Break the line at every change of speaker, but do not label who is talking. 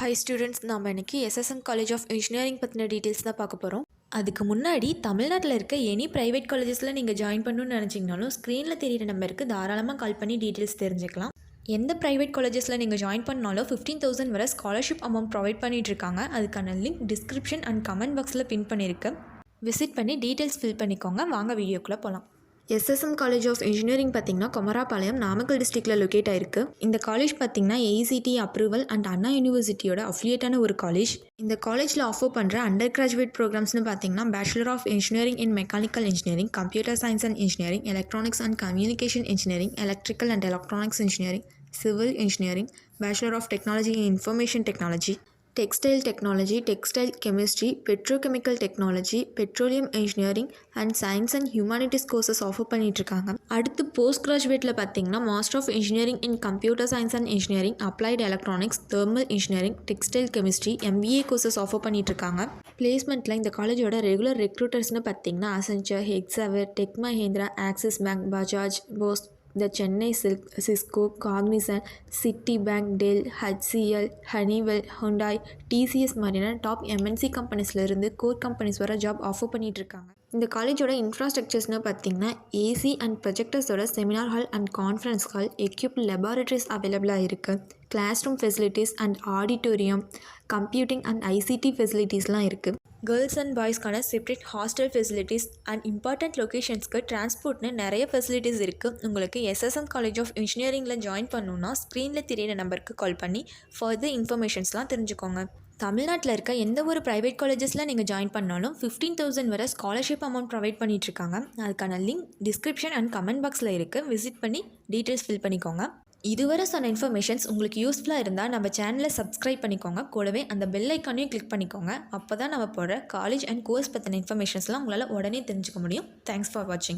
High students நாம் இன்றைக்கி SSM college of engineering பற்றின டீட்டெயில்ஸ் தான் பார்க்க போகிறோம் அதுக்கு முன்னாடி தமிழ்நாட்டில் இருக்க எனி ப்ரைவேட் காலேஜஸில் நீங்கள் ஜாயின் பண்ணணும்னு நினச்சிங்கனாலும் ஸ்க்ரீனில் தெரியிற நம்பருக்கு தாராளமாக கால் பண்ணி டீட்டெயில்ஸ் தெரிஞ்சுக்கலாம். எந்த ப்ரைவேட் காலேஜஸில் நீங்கள் ஜாயின் பண்ணாலும் ஃபிஃப்டீன் தௌசண்ட் வரை ஸ்காலர்ஷிப் அமௌண்ட் ப்ரொவைட் பண்ணிட்டு இருக்காங்க. அதுக்கான லிங்க் டிஸ்கிரிப்ஷன் அண்ட் கமெண்ட் பாக்ஸில் பின் பண்ணியிருக்கு விசிட் பண்ணி டீட்டெயில்ஸ் ஃபில் பண்ணிக்கோங்க. வாங்க வீடியோக்குள்ளே போகலாம் எஸ்எஸ்எம் காலேஜ் ஆஃப் இன்ஜினியரிங் பார்த்தீங்கன்னா குமராபாளையம் நாமக்கல் டிஸ்ட்ரிக்டில் லொக்கேட் ஆயிருக்கு. இந்த காலேஜ் பார்த்தீங்கன்னா ஏசிடி அப்ரூவல் அண்ட் அண்ணா யூனிவர்சிட்டியோட அஃபிலியேட்டான ஒரு காலேஜ் இந்த காலேஜில் ஆஃபர் பண்ணுற அண்டர் கிராஜுவேட் ப்ரோக்ராம்ஸ்னு பார்த்தீங்கன்னா bachelor of engineering in mechanical engineering computer science and engineering electronics and communication engineering electrical and electronics engineering civil engineering bachelor of technology in information technology textile technology textile chemistry petrochemical technology petroleum engineering and science and humanities courses offer பண்ணிட்டுருக்காங்க. அடுத்து post கிராஜுவேட்டில் பார்த்தீங்கன்னா master of engineering in computer science and engineering applied electronics thermal engineering textile chemistry MBA courses offer பண்ணிட்டுருக்காங்க. பிளேஸ்மெண்ட்டில் இந்த காலேஜோட regular ரெக்ரூட்டர்ஸ்னு பார்த்தீங்கன்னா Accenture Hexaware Tech Mahindra Axis bank Bajaj Bosch the Chennai silk Cisco Cognizant Citibank Dell HCL Honeywell Hyundai TCS மாதிரியான top MNC கம்பெனிஸ்லேருந்து core companies வர job offer பண்ணிகிட்ருக்காங்க இருக்காங்க. இந்த காலேஜோட இன்ஃப்ராஸ்ட்ரக்சர்ஸ்னு பார்த்தீங்கன்னா AC and ப்ரொஜெக்டர்ஸோட seminar hall and conference hall equip laboratories அவைலபிளாக இருக்குது class room facilities and auditorium computing and ICT ஃபெசிலிட்டிஸ்லாம் இருக்குது girls and பாய்ஸ்க்கான separate hostel facilities and important லொக்கேஷன்ஸ்க்கு டிரான்ஸ்போர்ட்னு நிறைய ஃபெசிலிட்டிஸ் இருக்குது உங்களுக்கு எஸ்எஸ்எம் காலேஜ் ஆஃப் இன்ஜினியரிங்கில் ஜாயின் பண்ணணுன்னா ஸ்க்ரீனில் தெரியிற நம்பருக்கு கால் பண்ணி ஃபர்தர் இன்ஃபர்மேஷன்ஸ்லாம் தெரிஞ்சுக்கோங்க. தமிழ்நாட்டில் இருக்க எந்த ஒரு ப்ரைவேட் காலேஜஸில் நீங்கள் ஜாயின் பண்ணாலும் ஃபிஃப்டீன் தௌசண்ட் வரை ஸ்காலர்ஷிப் அமௌண்ட் ப்ரொவைட் பண்ணிகிட்ருக்காங்க அதுக்கான லிங்க் டிஸ்கிரிப்ஷன் அண்ட் கமெண்ட் பாக்ஸில் இருக்குது விசிட் பண்ணி டீட்டெயில்ஸ் ஃபில் பண்ணிக்கோங்க. இதுவரை சொன்ன இன்ஃபர்மேஷன்ஸ் உங்களுக்கு யூஸ்ஃபுல்லாக இருந்தால் நம்ம சேனலை சப்ஸ்கிரைப் பண்ணிக்கோங்க. கூடவே அந்த பெல் ஐக்கானையும் கிளிக் பண்ணிக்கோங்க. அப்போ தான் நம்ம போடுற காலேஜ் அண்ட் கோர்ஸ் பற்றின இன்ஃபர்மேஷன்ஸ்லாம் உங்களால் உடனே தெரிஞ்சுக்க முடியும். தேங்க்ஸ் ஃபார் வாட்சிங்